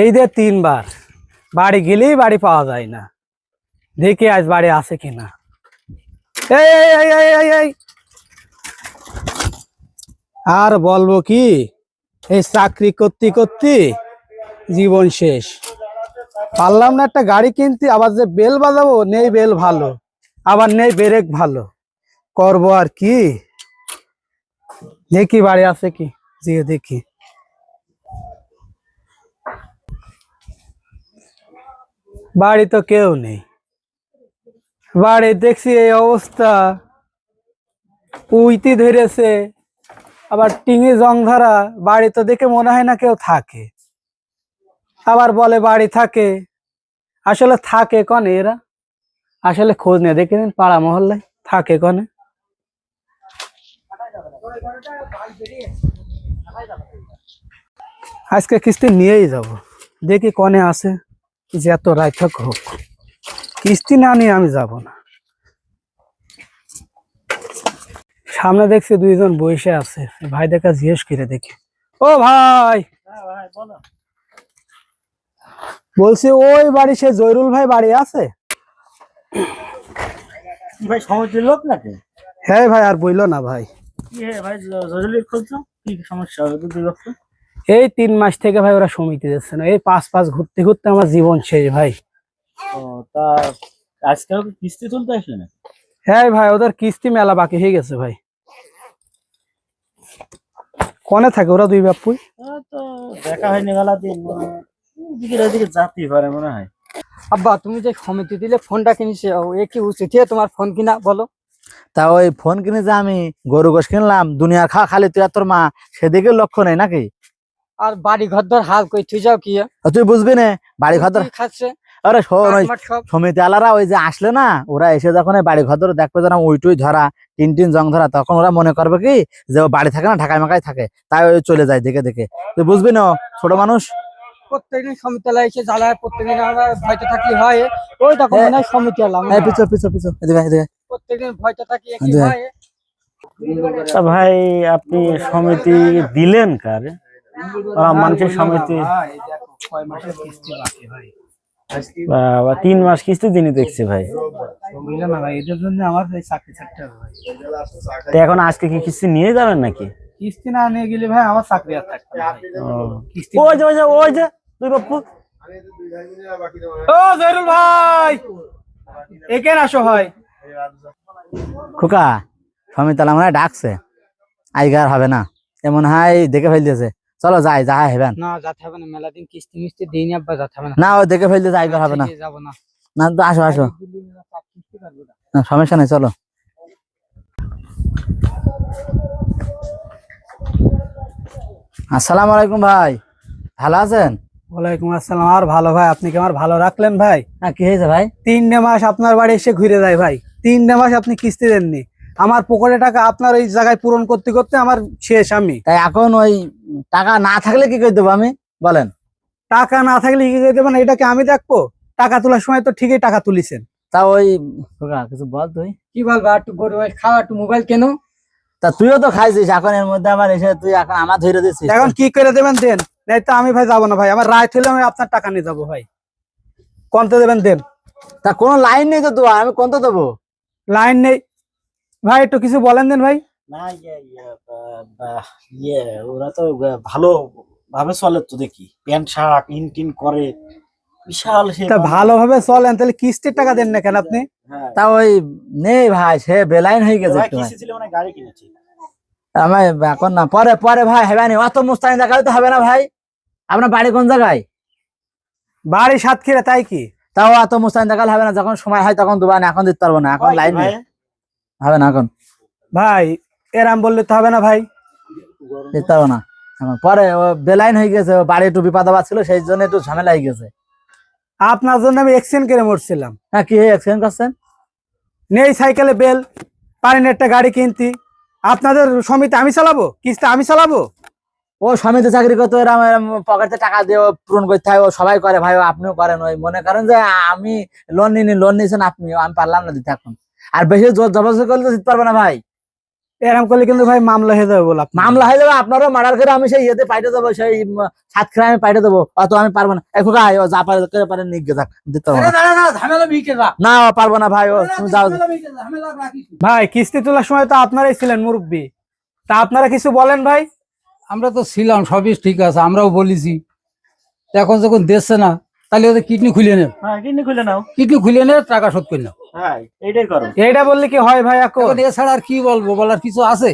এই যে তিনবার, বাড়ি গেলেই বাড়ি পাওয়া যায় না। দেখি আজ বাড়ি আছে কিনা এই। আর বলব কি, এই চাকরি করতে করতে জীবন শেষ। পারলাম না একটা গাড়ি কিনতে, আবার যে বেল বাজাবো, নেই বেল ভালো, আবার নেই ব্রেক ভালো। করব আর কি। দেখি বাড়ি আছে কি যে দেখি। বাড়ি তো কেউ নেই। বাড়ি দেখছি এই অবস্থা। উইতি ধরেছে, আবার টিঙে জং ধরা, বাড়ি তো দেখে মনে হয় না কেউ থাকে। আবার বলে বাড়ি থাকে। আসলে থাকে কনে এরা? আসলে খোঁজ নেই দেখে নিন পাড়া মহল্লায়, থাকে কনে? আজকে কিস্তি নিয়েই যাব, দেখি কনে আছে। যে এত রাইথক হোক কিস্তি না নিয়ে আমি যাব না। সামনে দেখছি দুইজন বসে আছে ভাই দেখা জিজ্ঞেস করে দেখি। ও ভাই! বলছি ওই বাড়ি সে জয়রুল ভাই বাড়ি আছে? ভাই সমিতির লোক নাকি? হ্যাঁ ভাই আর বইলো না ভাই। ভাই জ- জরুরি খুঁজছো কি সমস্যা এই তিন মাস থেকে ভাই ওরা সমিতি দিচ্ছে না। এই পাঁচ পাঁচ ঘুরতে ঘুরতে আমার জীবন শেষ ভাই। তা কিস্তি তুলতে আসলে না হ্যাঁ ভাই ওদের কিস্তি মেলা বাকি হয়ে গেছে ভাই। কনে থাকে ওরা দুই বাপুই দেখা হয়নি মেলা দিন মনে হয় পারে মনে হয়। আব্বা তুমি যে সমিতি দিলে ফোনটা কিনেছে ও এ কি উচিত? তোমার ফোন কিনা বলো। তা ওই ফোন কিনে যে আমি গরু গোশ কিনলাম দুনিয়ার খা খালি তুই আর তোর মা সেদিকে লক্ষ্য নেই নাকি? আর বাড়ি ঘর ধর হাল কই তুই যাও কি? তুই বুঝবি না বাড়ি ঘর ধর খাচ্ছে? আরে সমিতি আলারা ওই যে আসলে না ওরা এসে যখন বাড়ি ঘর ধরে দেখবে যেন ওইটুই ধরা টিন টিন জং ধরা তখন ওরা মনে করবে কি যে ও বাড়ি থাকে না ঢাকায় মাকায় থাকে তাই ওই চলে যায় দেখে দেখে। তুই বুঝবি না ছোট মানুষ? প্রত্যেকদিন সমিতিলা এসে জ্বালায় প্রত্যেকদিন আমরা ভয়তে থাকলে হয়। ওই দেখো মনে হয় সমিতি আলাম এই পিছো পিছো পিছো এদিকে এদিকে প্রত্যেকদিন ভয়তে থাকি হয় ভাই আপনি সমিতি দিলেন কারে? মানুষের সমিতি। তিন মাস কিস্তি দিনই দেখছি ভাই। আমার এখন আজকে কি কিস্তি নিয়ে যাবেন নাকি? কিস্তি না নিয়ে গেলে ভাই আমার চাকরি আর থাকবে ভাই। ও। ওই যে ওই যে ওই যে দুই বাপু ও জয়রুল ভাই! এখানে আসো ভাই। খোকা সমিতি আলা মনে হয় ডাকছে। আইগার হবে না। এমন হয় দেখে ফেলতেছে। চলো যাই যা হেবেন না যাতে হবে না মেলা দিন কিস্তি মিস্তি দিইনি আব্বা যাতে হবে না। না ও দেখে ফেলতেছে আইগার হবে না। আছে, যাব না। না তো আসো আসো। না, সমস্যা নেই চলো। আসসালামু আলাইকুম ভাই ভালো আছেন? ওয়ালাইকুম আসসালাম আর ভালো ভাই আপনি কি আমার ভালো রাখলেন ভাই? হ্যাঁ কি হয়েছে ভাই? তিনটে মাস আপনার বাড়ি এসে ঘুরে যায় ভাই। তিনটে মাস আপনি কিস্তি দেননি। আমার পকেটে টাকা আপনার ওই জায়গায় পূরণ করতে করতে আমার শেষ আমি। তাই এখন ওই টাকা না থাকলে কি করে দেবো আমি? বলেন। টাকা না থাকলে কি করে দেবেন এটাকে আমি দেখব? টাকা তোলার সময় তো ঠিকই টাকা তুলিছেন। তা ওই কিছু বল তুই। কি বলবা একটু গরু খাওয়া একটু মোবাইল কেন? তা তুইও তো খাইছিস এখন এর মধ্যে আবার এসে তুই এখন আমার ধরে দিচ্ছিস এখন কি করে দেবেন দেন। নাই তো আমি ভাই যাব না ভাই আমার রায় হলে আমি আপনার টাকা নিয়ে যাব ভাই। কনতে দেবেন দেন। তা কোনো লাইন নেই তো তোমার আমি কোনটা দেবো? লাইন নেই। ভাই একটু কিছু বলেন দেন ভাই। না ইয়ে ইয়ে ইয়ে ওরা তো ভালো ভাবে চলে তো দেখি। প্যান্ট শার্ট ইন টিন করে। বিশাল তা ভালোভাবে চলেন তাহলে কিস্তির টাকা দেন না কেন আপনি? হ্যাঁ। তা ওই নেই ভাই সে বেলাইন হয়ে গেছে কিস্তি ছিল মানে গাড়ি কিনেছি। আমার এখন না পরে পরে ভাই হবে না অত মুস্তানি দেখালে তো হবে না ভাই। আপনার বাড়ি কোন জায়গায়? বাড়ি সাতক্ষীরা তাই কি? তাও অত মুস্তানি দেখালে হবে না যখন সময় হয় তখন দুবার এখন দিতে পারব না এখন লাইন? নেই। হবে না এখন। ভাই এরাম বললে তো হবে না ভাই। পারব না। পরে ও বেলাইন হয়ে গেছে বাড়ি একটু বিপদ ছিল সেই জন্য একটু ঝামেলা হয়ে গেছে। আপনার জন্য আমি এক্সচেঞ্জ করে মরছিলাম। হ্যাঁ কি এক্সিডেন্ট করছেন? নেই সাইকেলে বেল পারেন একটা গাড়ি কিনতি। আপনাদের সমিতি আমি চালাবো? কিস্তি আমি চালাবো? ও স্বামীতে চাকরি করতে এরম এরম পকেটে টাকা দিয়ে পূরণ করতে হয় ও সবাই করে ভাই ও আপনিও করেন ওই মনে করেন যে আমি লোন নিনি লোন নিয়েছেন আপনি আমি পারলাম না দিতে এখন। আর বেশি জোর জবরদস্তি করলে তো দিতে পারব না ভাই। এরকম করলে কিন্তু ভাই মামলা হয়ে যাবে বলে। মামলা হয়ে যাবে আপনারও মার্ডার করে আমি সেই ইয়েতে পাইতে দেবো সেই সাত খেলা আমি পাইতে দেবো অত আমি পারব না। এখন যা পারে করে পারে নিগে যাক দিতে পারব না। পারব না ভাই ও তুমি যাও। ভাই কিস্তি তোলার সময় তো আপনারাই ছিলেন মুরব্বী। তা আপনারা কিছু বলেন ভাই? আমরা তো ছিলাম সবই ঠিক আছে আমরাও বলেছি। এখন যখন দিচ্ছে না তাহলে ওদের কিডনি খুলে নে। হ্যাঁ কিডনি খুলে নাও। কিডনি খুলে নে টাকা শোধ করে নাও। হ্যাঁ এইটাই করো। এইটা বললে কি হয় ভাই এখন? এখন এছাড়া আর কি বলব? বলার কিছু আছে?